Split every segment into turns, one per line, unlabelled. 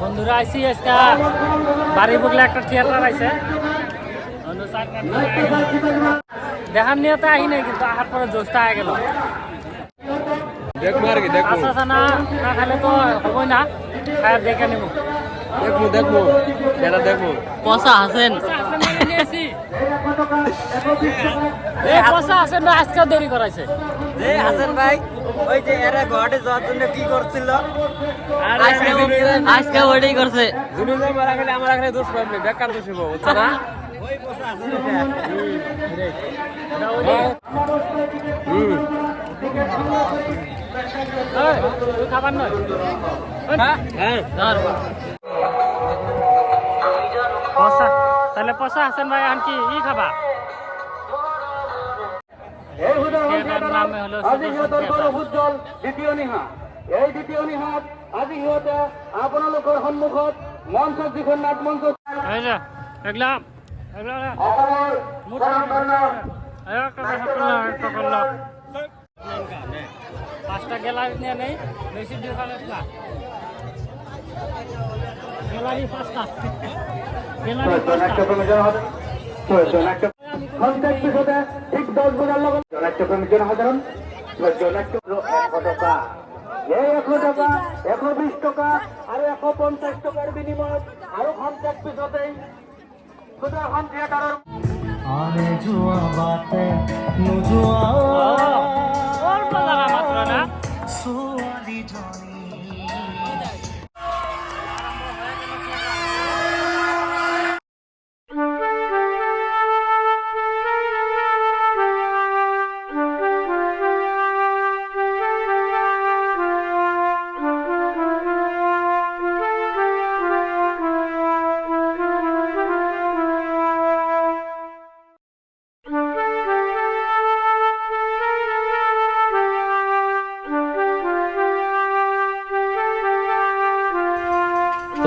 বন্ধুরা আইসি আজকে বাড়ি বুকলে একটা থিয়েটার আইসে দেখার নিয়ে তো আহি নাই কিন্তু আহার পরে জোশটা আয় গেল।
দেখব আর কি দেখব।
কাঁচা চানা না খালে তো হবই না। খাই দেখে নেব।
দেখব দেখব। এটা দেখব।
পচা আছেন
এই পয়সা আছে না আজকে দেরি করাইছে।
যে হাসান ভাই ওই যে এরা ঘরে যাওয়ার জন্য কি করছিল? আজকে আজকে করছে।
জুনুন মারা গেলে আমার এখানে দোষ পাবে বেকার দোষ হব বুঝছ না?
খাবার নয়
হ্যাঁ। হ্যাঁ।
ধর। পয়সা হাসান ভাই আনকি ই খাবা? নামে হলো।
উজ্জ্বল দ্বিতীয় নিহা এই দ্বিতীয় নিহাত আজি সিহঁতে আপোনালোকৰ সন্মুখত মঞ্চ যিখন নাট মঞ্চ।
পাঁচটা গ্যালারি নিয়ে নেই? বেশি ডিফারেন্স
ঠিক দহ বজাৰ লগত নাট্যপ্ৰেমী জনসাধাৰণ নাট্য এশ টকা এই এশ টকা এশ বিশ টকা আৰু এশ পঞ্চাছ টকাৰ বিনিময়ত আৰু কণ্টেক্ট পিছতেই সুদৰ্শন থিয়েটাৰৰ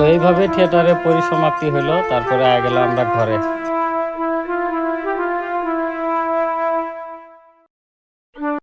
তো এইভাবে থিয়েটারে পরিসমাপ্তি হলো তারপরে আগে গেলাম আমরা ঘরে।